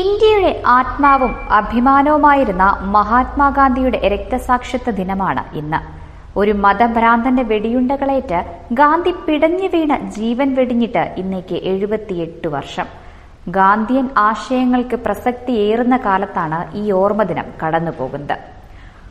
ഇന്ത്യയുടെ ആത്മാവും അഭിമാനവുമായിരുന്ന മഹാത്മാഗാന്ധിയുടെ രക്തസാക്ഷിത്വ ദിനമാണ് ഇന്ന്. ഒരു മതഭ്രാന്തന്റെ വെടിയുണ്ടകളേറ്റ് ഗാന്ധി പിടഞ്ഞു വീണ ജീവൻ വെടിഞ്ഞിട്ട് ഇന്നേക്ക് എഴുപത്തിയെട്ട് വർഷം. ഗാന്ധിയൻ ആശയങ്ങൾക്ക് പ്രസക്തിയേറുന്ന കാലത്താണ് ഈ ഓർമ്മദിനം കടന്നുപോകുന്നത്.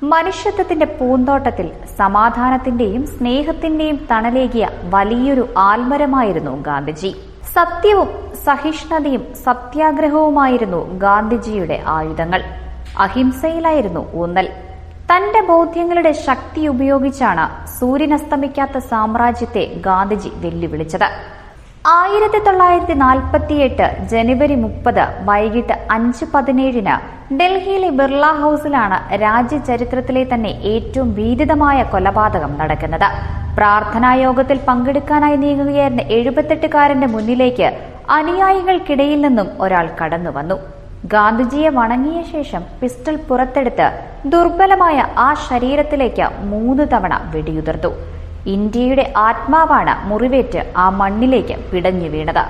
മനുഷ്യത്വത്തിന്റെ പൂന്തോട്ടത്തിൽ സമാധാനത്തിന്റെയും സ്നേഹത്തിന്റെയും തണലേകിയ വലിയൊരു ആൽമരമായിരുന്നു ഗാന്ധിജി. സത്യവും സഹിഷ്ണുതയും സത്യാഗ്രഹവുമായിരുന്നു ഗാന്ധിജിയുടെ ആയുധങ്ങൾ. അഹിംസയിലായിരുന്നു ഊന്നൽ. തന്റെ ബോധ്യങ്ങളുടെ ശക്തി ഉപയോഗിച്ചാണ് സൂര്യനസ്തമിക്കാത്ത സാമ്രാജ്യത്തെ ഗാന്ധിജി വെല്ലുവിളിച്ചത്. ആയിരത്തി തൊള്ളായിരത്തി നാൽപ്പത്തിയെട്ട് ജനുവരി മുപ്പത് വൈകിട്ട് അഞ്ച് പതിനേഴിന് ഡൽഹിയിലെ ബിർള ഹൌസിലാണ് രാജ്യചരിത്രത്തിലെ തന്നെ ഏറ്റവും ഭീതിതമായ കൊലപാതകം നടക്കുന്നത്. പ്രാർത്ഥനാ യോഗത്തിൽ പങ്കെടുക്കാനായി നീങ്ങുകയായിരുന്ന എഴുപത്തെട്ടുകാരന്റെ മുന്നിലേക്ക് അനുയായികൾക്കിടയിൽ നിന്നും ഒരാൾ കടന്നു വന്നു. ഗാന്ധിജിയെ വണങ്ങിയ ശേഷം പിസ്റ്റൾ പുറത്തെടുത്ത് ദുർബലമായ ആ ശരീരത്തിലേക്ക് മൂന്ന് തവണ വെടിയുതിർത്തു. ഇന്ത്യയുടെ ആത്മാവാണ് മുറിവേറ്റ് ആ മണ്ണിലേക്ക് പിടഞ്ഞു വീണത്.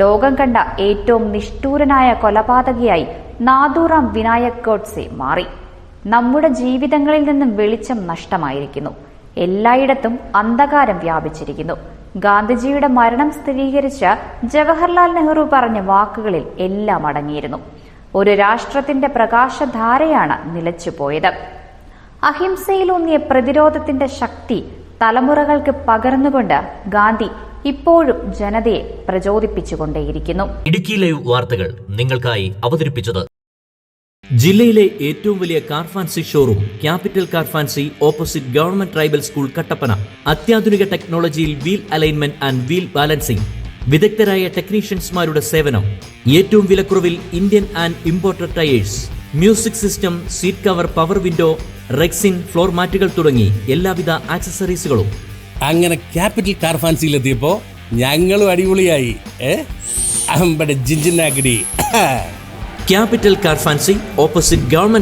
ലോകം കണ്ട ഏറ്റവും നിഷ്ഠൂരനായ കൊലപാതകിയായി നാദൂറാം വിനായക് ഗോഡ്സെ മാറി. നമ്മുടെ ജീവിതങ്ങളിൽ നിന്നും വെളിച്ചം നഷ്ടമായിരിക്കുന്നു. എല്ലായിടത്തും അന്ധകാരം വ്യാപിച്ചിരിക്കുന്നു. ഗാന്ധിജിയുടെ മരണം സ്ഥിരീകരിച്ച ജവഹർലാൽ നെഹ്റു പറഞ്ഞ വാക്കുകളിൽ എല്ലാം അടങ്ങിയിരുന്നു. ഒരു രാഷ്ട്രത്തിന്റെ പ്രകാശധാരയാണ് നിലച്ചുപോയത്. അഹിംസയിലൂന്നിയ പ്രതിരോധത്തിന്റെ ശക്തി തലമുറകൾക്ക് പകർന്നുകൊണ്ട് ഗാന്ധി ഇപ്പോഴും ജനതയെ പ്രചോദിപ്പിച്ചുകൊണ്ടേയിരിക്കുന്നു. ഇടുക്കി ലൈവ് വാർത്തകൾ നിങ്ങൾക്കായി അവതരിപ്പിച്ചത് ജില്ലയിലെ ഏറ്റവും വലിയ car fancy showroom capital car fancy opposite government tribal school Kattappana. അത്യാധുനിക ടെക്നോളജിയിൽ wheel alignment and wheel balancing വിദഗ്ധരായ ടെക്നീഷ്യൻസ്മാരുടെ സേവനം. ഏറ്റവും വിലക്കുറവിൽ Indian and imported tyres music system seat cover power window rexine floor മാറ്റുകൾ തുടങ്ങി എല്ലാവിധ ആക്സസറീസുകളും അങ്ങനെ ക്യാപിറ്റൽ കാർ ഫാൻസിയിലെത്തിയപ്പോ ഞങ്ങളും അടിപൊളിയായി ഏ? അമ്പടെ capital car fancy opposite government